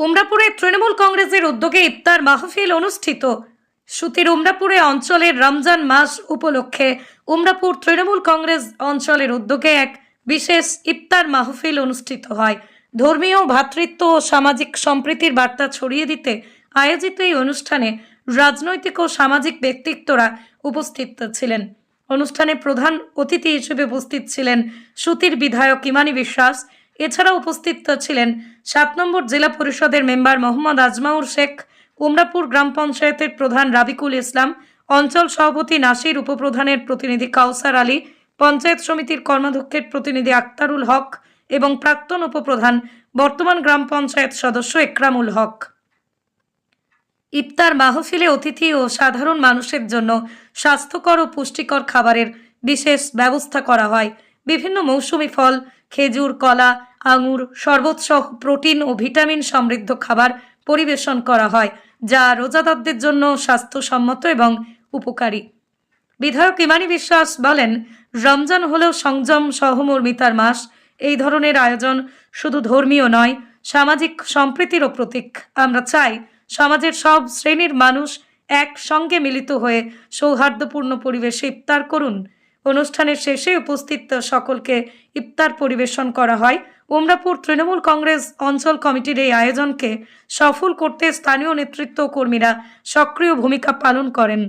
উমরাপুরে তৃণমূল কংগ্রেসের উদ্যোগে ইফতার মাহফিল অনুষ্ঠিত। সুতির উমরাপুরে অঞ্চলের রমজান মাস উপলক্ষে উমরাপুর তৃণমূল কংগ্রেস অঞ্চলের উদ্যোগে এক বিশেষ ইফতার মাহফিল অনুষ্ঠিত হয়। ধর্মীয় ভ্রাতৃত্ব ও সামাজিক সম্প্রীতির বার্তা ছড়িয়ে দিতে আয়োজিত এই অনুষ্ঠানে রাজনৈতিক ও সামাজিক ব্যক্তিত্বরা উপস্থিত ছিলেন। অনুষ্ঠানে প্রধান অতিথি হিসেবে উপস্থিত ছিলেন সুতির বিধায়ক ইমানি বিশ্বাস এছাড়া উপস্থিত ছিলেন সাত নম্বর জেলা পরিষদের মেম্বার মোহাম্মদ আজমাউর শেখ উমরাপুর গ্রাম পঞ্চায়েতের প্রধান রাবিকুল ইসলাম, অঞ্চল সভাপতি নাসির উপপ্রধানের প্রতিনিধি কাউসার আলী, পঞ্চায়েত সমিতির কর্মাধ্যক্ষের প্রতিনিধি আক্তারুল হক এবং প্রাক্তন উপপ্রধান বর্তমান গ্রাম পঞ্চায়েত সদস্য একরামুল হক। ইফতার মাহফিলে অতিথি ও সাধারণ মানুষের জন্য স্বাস্থ্যকর ও পুষ্টিকর খাবারের বিশেষ ব্যবস্থা করা হয়। বিভিন্ন মৌসুমি ফল, খেজুর, কলা আঙুর সহ প্রোটিন ও ভিটামিন সমৃদ্ধ খাবার পরিবেশন করা হয়, যা রোজাদারদের জন্য স্বাস্থ্যসম্মত এবং উপকারী। বিধায়ক ইমানি বিশ্বাস বলেন, রমজান হলেও সংযম সহমর্মিতার মাস। এই ধরনের আয়োজন শুধু ধর্মীয় নয়, সামাজিক সম্প্রীতিরও প্রতীক। আমরা চাই সমাজের সব শ্রেণির মানুষ একসঙ্গে মিলিত হয়ে সৌহার্দ্যপূর্ণ পরিবেশে ইফতার করুন। অনুষ্ঠানের শেষে উপস্থিত সকলকে ইফতার পরিবেশন করা হয়। উমরাপুর তৃণমূল কংগ্রেস অঞ্চল কমিটির এই আয়োজনকে সফল করতে স্থানীয় নেতৃত্ব কর্মীরা সক্রিয় ভূমিকা পালন করেন।